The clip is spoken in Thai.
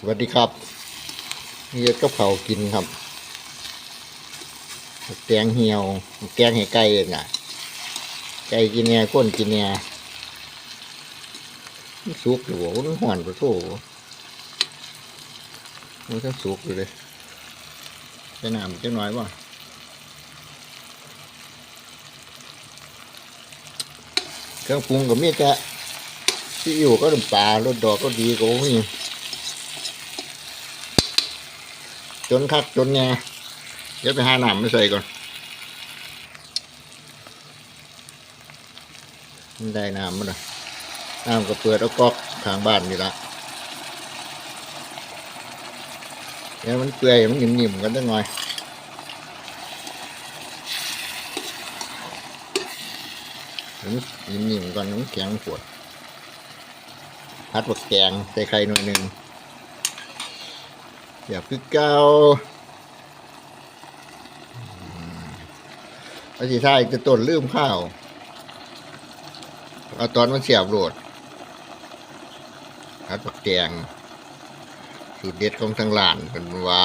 สวัสดีครับนี่เฮ็ดกับเขากินครับแกงเหี่ยวแกงให้ไก่เองน่ะไก่กินแหน่ก้นกินแหน่มันสุกอยู่บ่มันห่อนกว่าโถมันก็สุกอยู่เลยใส่น้ำจักหน่อยบ่เครื่องปรุงก็มีแต่ซีอิ๊วก็น้ำปลารสดอกก็ดีก็มี จนคักจนแง่เดี๋ยวไปหาน้ำมาใส่ก่อนมันได้น้ำมั้ยนะน้ำก็เปิดเอาก๊อกทางบ้านนี่ละเดี๋ยวมันเปื่อยมันนิ่มๆกันจังหน่อยมันนิ่มๆก่อนมันแข็งปวดพัดบักแกงใส่ไข่หน่อยหนึ่ง หย่าคือเก่าอาสิท้ายจะต้นลืมข้าว เอาตอนมันเสียบโหลดฮัดปักแกงสูตรเด็ดของทางหลานเป็นว่า